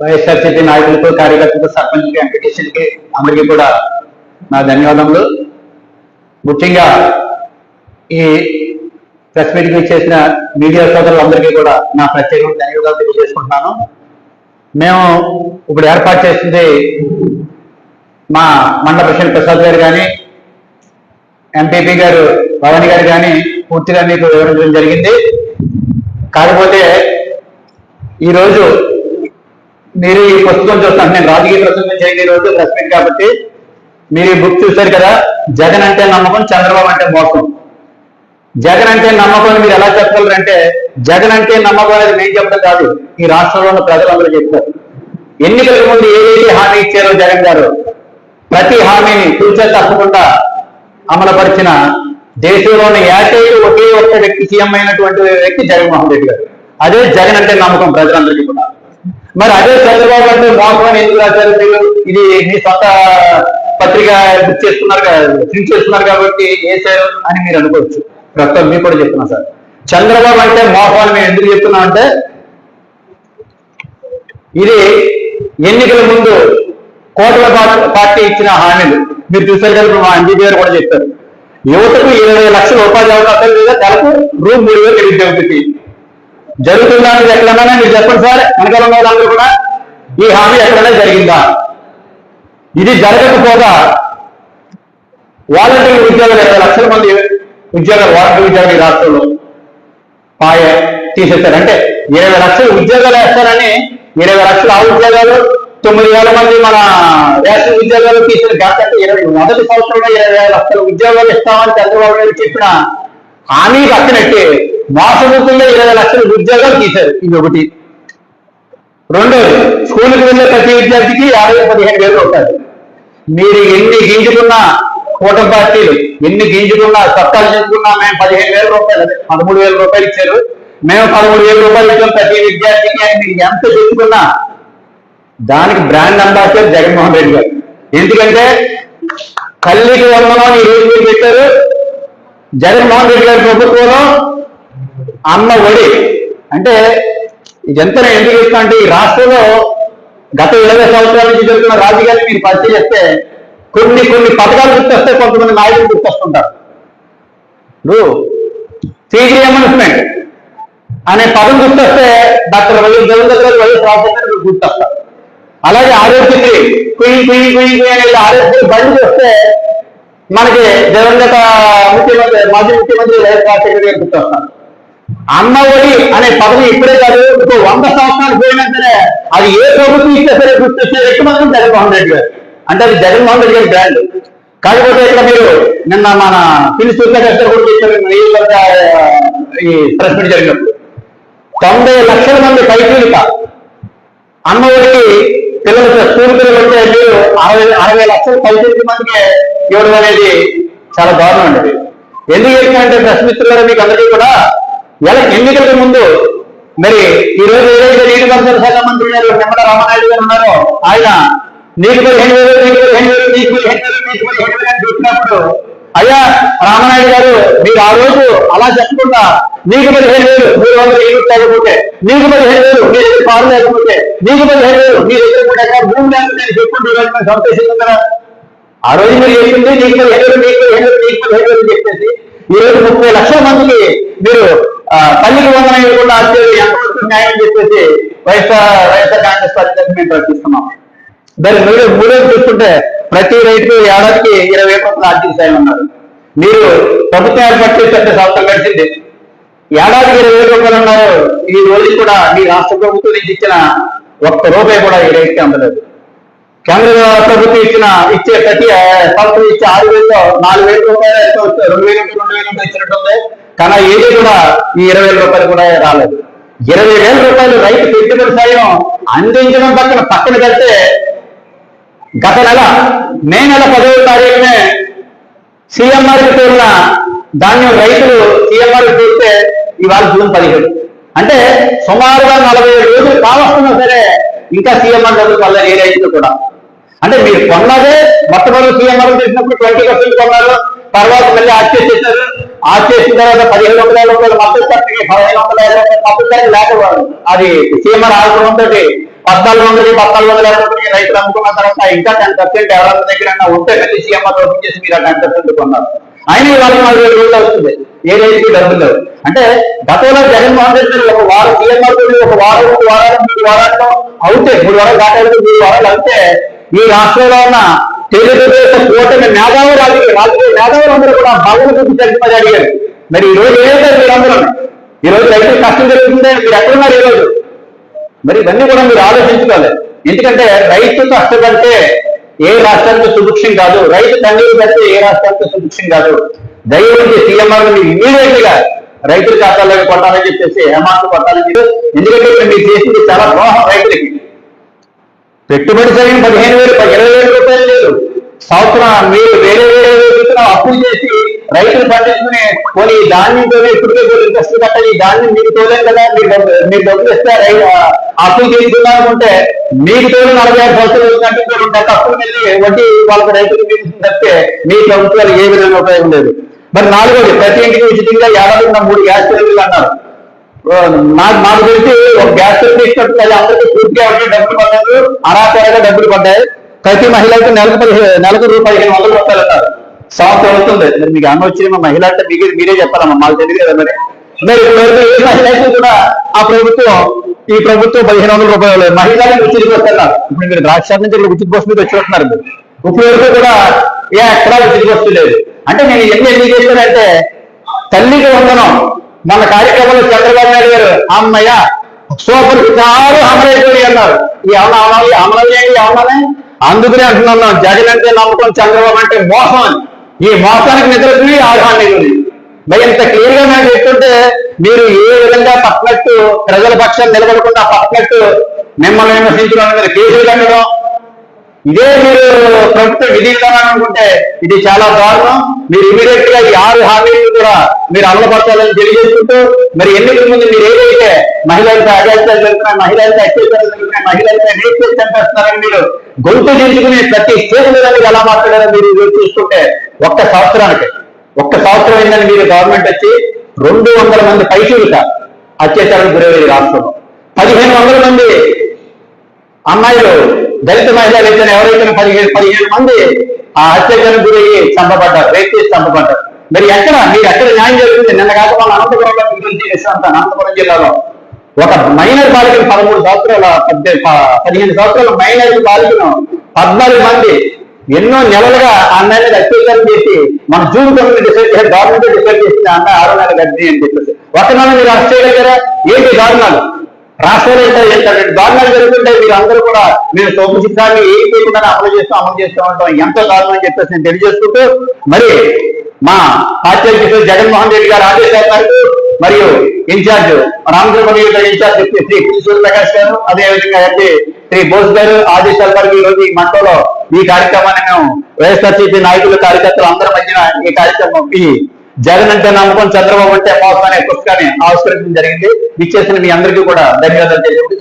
వైఎస్ఆర్సీపీ నాయకులతో కార్యకర్తలకు సర్పంచ్కి ఎంపీటీసీలకి అందరికీ కూడా నా ధన్యవాదములు. ముఖ్యంగా ఈ ప్రెస్ మీటింగ్ చేసిన మీడియా సోదరులందరికీ కూడా నా ప్రత్యేకమైన ధన్యవాదాలు తెలియజేసుకుంటున్నాను. మేము ఇప్పుడు ఏర్పాటు చేసింది మా మండల ప్రెసిడెంట్ ప్రసాద్ గారు కానీ ఎంపీపీ గారు భవాని గారు కానీ పూర్తిగా మీకు వివరించడం జరిగింది. కాకపోతే ఈరోజు మీరు ఈ పుస్తకం చూస్తాను. నేను రాజకీయ ప్రసంగం చేయని రోజు ప్రెస్ మీట్ కాబట్టి మీరు ఈ బుక్ చూశారు కదా జగన్ అంటే నమ్మకం చంద్రబాబు అంటే మోసం. జగన్ అంటే నమ్మకం మీరు ఎలా చెప్పగలరంటే జగన్ అంటే నమ్మకం అనేది నేను చెప్పడం కాదు ఈ రాష్ట్రంలో ఉన్న ప్రజలందరూ చెప్తారు. ఎన్నికలకు ముందు ఏదైతే హామీ ఇచ్చారో జగన్ గారు ప్రతి హామీని తూచే తప్పకుండా అమలుపరిచిన దేశంలోని ఏకైక ఒకే ఒక్క వ్యక్తి సీఎం అయినటువంటి వ్యక్తి జగన్మోహన్ రెడ్డి గారు. అదే జగన్ అంటే నమ్మకం ప్రజలందరికీ కూడా. మరి అదే చంద్రబాబు అంటే మోసం ఎందుకు రాశారు మీరు? ఇది మీ సొంత పత్రిక బుక్ చేసుకున్నారు ప్రింట్ చేస్తున్నారు కాబట్టి వేశారు అని మీరు అనుకోవచ్చు. ప్రస్తుతం మీకు కూడా చెప్తున్నా సార్. చంద్రబాబు అంటే మోసం మేము ఎందుకు చెప్తున్నాం అంటే ఇది ఎన్నికల ముందు కోట్ల పార్టీ ఇచ్చిన హామీలు. మీరు చూసారు కదా మా అంజీ గారు కూడా చెప్పారు. యువతకు ఇరవై లక్షల ఉపాధి అవకాశాలు లేదా నెలకు రూమ్ మూడు వేలు నిరుద్యోగికి జరుగుతుందా అనేది ఎక్కడన్నా మీరు చెప్పండి సార్. వెనకాల ఉన్న వాళ్ళందరూ కూడా ఈ హామీ ఎక్కడైనా జరిగిందా? ఇది జరగకపోగా వాలంటీర్ ఉద్యోగాలు ఇరవై లక్షల మంది ఉద్యోగాలు వాలంటీర్ ఉద్యోగాలు ఈ రాష్ట్రంలో పాయ తీసేస్తారు. అంటే ఇరవై లక్షల ఉద్యోగాలు వేస్తారని ఇరవై లక్షల ఆ ఉద్యోగాలు తొమ్మిది వేల మంది మన రేషన్ ఉద్యోగాలు తీసిన గత ఇరవై మొదటి సంవత్సరంలో ఇరవై లక్షల ఉద్యోగాలు ఇస్తామని చంద్రబాబు నాయుడు చెప్పిన హామీ పక్కనట్టి మోసముఖంలో ఇరవై లక్షల ఉద్యోగాలు తీశారు. ఇది ఒకటి. రెండోది స్కూల్కి వెళ్ళే ప్రతి విద్యార్థికి యాభై పదిహేను వేలు రూపాయలు. మీరు ఎన్ని గింజుకున్నా కూటమి పార్టీలు ఎన్ని గింజుకున్నా చట్టాలు చేసుకున్నా మేము పదిహేను వేల రూపాయలు పదమూడు వేల రూపాయలు ఇచ్చారు. మేము పదమూడు వేల రూపాయలు ఇచ్చాం ప్రతి విద్యార్థికి అని మీరు ఎంత చెప్పుకున్నా దానికి బ్రాండ్ అంబాసిడర్ జగన్మోహన్ రెడ్డి గారు. ఎందుకంటే తల్లికి వందనం ఈ రోజు మీరు పెట్టారు. జగన్మోహన్ రెడ్డి గారి ప్రభుత్వంలో అమ్మ ఒడి. అంటే ఇదంతా ఎందుకు ఇస్తా అంటే ఈ రాష్ట్రంలో గత ఇరవై సంవత్సరాల నుంచి జరుగుతున్న రాజకీయాన్ని మీరు పరిశీలిస్తే కొన్ని కొన్ని పథకాలు గుర్తొస్తే కొంతమంది నాయకులు గుర్తొస్తుంటారు. ఇప్పుడు సీజీ అమెన్స్మెంట్ అనే పదం గుర్తొస్తే డాక్టర్ వైఎస్ జగన్ దగ్గర వైఎస్ రాజశేఖర్ గుర్తొస్తారు. అలాగే ఆరోగ్యశ్రీ కుయి కుయి కుయి కుయి అనేది ఆరోగ్యశ్రీ బండి వస్తే మనకి దివంగత ముఖ్యమంత్రి మాజీ ముఖ్యమంత్రి వైఎస్ రాజశేఖర గారు గుర్తొస్తారు అమ్మ ఒడి అనే పదవి ఇప్పుడే కాదు ఇంకో వంద సంవత్సరాలు పోయినంతనే అది ఏ ప్రభుత్వం ఇస్తే సరే గుర్తొచ్చే వ్యక్తి మాత్రం జగన్మోహన్ రెడ్డి గారు. అంటే అది జగన్మోహన్ రెడ్డి గారి బ్రాండ్ కాకపోతే ఇక్కడ మీరు నిన్న మన పిల్లి సూర్యకర్ కూడా చెప్పారు ఈ ప్రెస్ మీట్ జరిగినప్పుడు. తొంభై లక్షల మంది పైకీలిక అమ్మఒడికి పిల్లలు స్కూల్ పిల్లలు ఉంటే మీరు అరవై అరవై లక్షల పైసలు మందికి ఇవ్వడం అనేది చాలా దారుణం అండి ఇది. ఎందుకు చెప్తున్నానంటే ప్రశ్నిస్తున్నారు మీకు అందరికీ కూడా ఎలా ఎన్నికలకు ముందు మరి ఈ రోజు ఏదైతే నీటి నీటిపారుదల శాఖ మంత్రి గారు నిమ్మల రామనాయుడు గారు ఉన్నారో ఆయన నీకు పదిహేను వేలు నీకు పదిహేను వేలు నీకు పదిహేను వేలు నీకు పదిహేను వేలు అని చూసినప్పుడు అయ్యా రామనాయుడు గారు మీరు ఆ రోజు అలా చెప్పకుండా నీకు పదిహేను వేలు మీరు వందల యూనిట్ లేకపోతే నీకు పదిహేను వేలు మీ దగ్గర కారు లేకపోతే నీకు పదిహేను వేలు మీ దగ్గర కూడా భూమి లేకపోతే నేను చెప్పుకుంటూ ఈ రోజు కదా. ఆ రోజు మీరు చెప్పింది నీకు పదిహేను వేలు నీకు పదిహేను వేలు నీకు పదిహేను వేలు చెప్పేసి ఈ రోజు ముప్పై లక్షల మందికి మీరు తల్లికి వందన ఇవ్వకుండా ఆశ్చర్యం ఎంతవరకు న్యాయం చెప్పేసి వైఎస్ఆర్ వైఎస్ఆర్ కాంగ్రెస్ పార్టీ మేము ప్రకటిస్తున్నాం. దాన్ని మూడో మూడోది చూసుకుంటే ప్రతి రైతు ఏడాదికి ఇరవై వేల రూపాయలు ఆర్థిక సాయం ఉన్నారు. మీరు ప్రభుత్వం ఏర్పాటు చేసే సంవత్సరం గడిచింది. ఏడాదికి ఇరవై వేల రూపాయలు ఉన్నారు. ఈ రోజు కూడా మీ రాష్ట్ర ప్రభుత్వం నుంచి ఇచ్చిన ఒక్క రూపాయి కూడా ఈ రైతుకి అందలేదు. కేంద్ర ప్రభుత్వం ఇచ్చిన ఇచ్చే ప్రతి సంవత్సరం ఇచ్చే ఆరు వేలలో నాలుగు వేల రూపాయలు రెండు వేల రెండు వేల ఇచ్చినట్టు ఇచ్చినట్టుంది కానీ ఏది కూడా ఈ ఇరవై వేల రూపాయలు కూడా రాలేదు. ఇరవై వేల రూపాయలు రైతు పెట్టుబడి సాయం అందించడం పక్కన పక్కన కడితే గత నెల మే నెల పదవ తారీఖునే సీఎంఆర్కి పేరున ధాన్యం రైతులు సిఎంఆర్కి ఇవాళ జూన్ పదిహేడు. అంటే సుమారుగా నలభై రోజులు కావస్తున్నా సరే ఇంకా సీఎంఆర్ డబ్బులు వల్ల ఏ రైతులు కూడా. అంటే మీరు కొన్నదే మొట్టమొదటి సీఎంఆర్ చేసినప్పుడు ట్వంటీ పర్సెంట్ కొన్నారు తర్వాత మళ్ళీ ఆర్చే చేసేసారు ఆర్చేసిన తర్వాత పదిహేను వందల రూపాయలు మద్దతు పదిహేను వందల యాభై రూపాయలు మద్దతు లేకపోవడం. అది సీఎంఆర్ ఆగ్రహంతో పద్నాలుగు వందలకి పద్నాలుగు వందల యాభై రూపాయలకి రైతులు అమ్ముకున్న తర్వాత ఇంకా టెన్ పర్సెంట్ ఎవరి దగ్గర ఉంటే మళ్ళీ సీఎం ఓపెన్ చేసి మీరు ఆ టెన్ పర్సెంట్ కొన్నారు. ఆయన ఇవాళ నాలుగు వేల రూపాయలు అవుతుంది ఏ రైతుకి డబ్బులు లేవు. అంటే గతంలో జగన్మోహన్ రెడ్డి గారు ఒక వారం సీఎంఆర్ అవుతుంది ఒక వారం మూడు వారాలు మూడు వారాల్లో అవుతే మూడు వారాలు దాటాలి మూడు వారాలు అవుతే ఈ రాష్ట్రంలో ఉన్న తెలుగుదేశం కూటమి మేధావులు రాజకీయ రాజకీయ మేధావులు అందరూ కూడా బాగులు చూపించాల్సి మరి అడిగారు మరి ఈ రోజు ఏమిటో మీరందరూ ఈ రోజు రైతులు కష్టం జరుగుతుంది. మీరు ఎక్కడున్నారు ఈ రోజు? మరి ఇవన్నీ కూడా మీరు ఆలోచించుకోవాలి. ఎందుకంటే రైతు కష్టపడితే ఏ రాష్ట్రానికి సుభిక్షం కాదు రైతు తండ్రి పెడితే ఏ రాష్ట్రానికి సుభిక్షం కాదు. దయచేసి సీఎంఆర్ మీరు ఇమీడియట్గా రైతుల ఖాతాలోకి కొట్టాలని చెప్పేసి హేమాంత్ కొట్టాలని చెప్పి ఎందుకంటే ఇక్కడ మీరు చేసింది చాలా ద్రోహం రైతులకి. పెట్టుబడి సరిగిన పదిహేను వేలు ఇరవై వేల రూపాయలు లేదు. సంవత్సరం మీరు వేరే వేరే అప్పులు చేసి రైతులు పండించుకుని కొన్ని ధాన్యంతోనే ఇప్పటికే కూడా ఇంట్రెస్ట్ కట్టాలి ఈ ధాన్యం మీకు తోలేం కదా? మీరు మీరు డబ్బులు ఇస్తే రై- అప్పులు తీసుకుందాం మీకు తోలు నలభై ఐదు సంవత్సరాలు కంటే ఉంటాయి అప్పులు వెళ్ళి వడ్డీ వాళ్ళకి రైతులు తీసుకుని తప్పితే మీ ప్రభుత్వాలు ఏ విధంగా ఉపయోగం లేదు. మరి నాలుగోది ప్రతి ఇంటికి ఉచితంగా ఏడాది మూడు గ్యాస్ సిలిండర్లు అన్నారు. నాకు నాకు తెలిసి ఒక గ్యాస్ తీసుకొచ్చి అది అందరికీ పూర్తిగా ఉంటే డబ్బులు పడ్డారు అరాచరగా డబ్బులు పడ్డాయి. ప్రతి మహిళకు నెలకు పదిహేను నెలకు రూపాయి పదిహేను వందలు రూపాయలు అన్నారు. సంవత్సరం అవుతుంది. మరి మీకు అన్న వచ్చి మా మహిళ అంటే మీకు మీరే చెప్పాలమ్మా. మాకు తెలియదు కదా మరి. మరి ఇప్పుడు ఏ మహిళ అయితే కూడా ఆ ప్రభుత్వం ఈ ప్రభుత్వం పదిహేను వందల రూపాయలు మహిళలకు ఉచిత బస్సు అన్నారు ఇప్పుడు మీరు ద్రాక్ష నుంచి ఇక్కడ ఉచిత బస్సు మీద వచ్చి వస్తున్నారు ఇప్పుడు వరకు కూడా ఏ ఎక్కడా ఉచిత బస్సు లేదు. అంటే నేను ఎన్ని ఎన్ని చేశానంటే తల్లికి వందనం. మన కార్యక్రమంలో చంద్రబాబు నాయుడు గారు అమ్మయ్య సూపర్ చాలా అమలైపోయి అన్నారు. ఈ అమలు అమలు అమలు చేయండి అమలనే అందుకనే అంటున్నాను జగన్ అంటే నమ్మకం చంద్రబాబు అంటే మోసం అని. ఈ మోసానికి నిద్రపోయి ఆధారం ఉంది మరి ఇంత క్లియర్గా మేము చెప్తుంటే మీరు ఏ విధంగా పక్కనట్టు ప్రజల పక్షాన్ని నిలబడకుండా పక్కనట్టు మిమ్మల్ని విమర్శించడం కేసులు కట్టడం ఇదే మీరు ప్రభుత్వం విధి విధానం అనుకుంటే ఇది చాలా దారుణం. మీరు ఇమీడియట్గా ఈ ఆరు హామీలు కూడా మీరు అమలు పరచాలని తెలియజేసుకుంటూ మరి ఎన్నికల ముందు మీరు ఏదైతే మహిళలతో అజాయితాలు జరుగుతున్నాయి మహిళలతో అత్యాచారాలు జరుగుతున్నాయి మహిళలతో రేప్ చంపేస్తున్నారని మీరు గొంతు దించుకుని ప్రతి స్టేజ్ మీద మీరు ఎలా మాట్లాడారో మీరు చూసుకుంటే ఒక్క సంవత్సరానికి ఒక్క సంవత్సరం ఏంటని మీరు గవర్నమెంట్ వచ్చి రెండు వందల మంది పైచూలుక అత్యాచారానికి గురయ్యేది రాష్ట్రంలో. పదిహేను వందల మంది అమ్మాయిలు దళిత మహిళలు అయితే ఎవరైతే పదిహేడు పదిహేడు మంది ఆ హత్యకు గురయ్యి చంపబడ్డారు రేపు చేసి చంపబడ్డారు. మరి ఎక్కడ? మీరు ఎక్కడ న్యాయం జరుగుతుంది? నిన్న కాక మన అనంతపురంలో గురించి చేసినంత అనంతపురం జిల్లాలో. ఒక మైనర్ బాలికను పదమూడు సంవత్సరాల పదిహేను సంవత్సరాల మైనర్ బాలికను పద్నాలుగు మంది ఎన్నో నెలలుగా ఆ అత్యాచారం చేసి మన జూన్ తొమ్మిది డిసైడ్ చేసి గవర్నమెంట్ డిసైడ్ చేసిన అన్న ఆరు నెల గడ్డి అని చెప్పేసి. ఒక నెల మీరు అరెస్ట్ చేయగలిగారా? ఏంటి దారుణాలు? రాష్ట్రంలో ఎంత ఎంత దారుణాలు జరుగుతుంటే మీరు అందరూ కూడా మేము సోపు చిత్రాన్ని ఏం చేయకుండా అమలు చేస్తూ అమలు చేస్తూ ఉంటాం ఎంత దారుణం అని చెప్పేసి నేను తెలియజేసుకుంటూ మరి మా పార్టీ అధ్యక్షుడు జగన్మోహన్ రెడ్డి గారు ఆదేశాల మేరకు మరియు ఇన్ఛార్జ్ రామచంద్రబాబు ఇన్ఛార్జ్ శ్రీ కిషోర్ ప్రకాష్ గారు అదేవిధంగా అయితే శ్రీ బోస్ గారు ఆదేశాల మేరకు ఈ రోజు ఈ మంటలో ఈ కార్యక్రమాన్ని మేము వైఎస్ఆర్సీపీ నాయకులు కార్యకర్తలు అందరి మధ్యన ఈ కార్యక్రమం ఈ జగన్ అంటే నమ్మకం చంద్రబాబు అంటే మోసం అనే పుస్తకాన్ని ఆవిష్కరించడం జరిగింది. ఇచ్చేసిన మీ అందరికీ కూడా ధన్యవాదాలు తెలియజేసి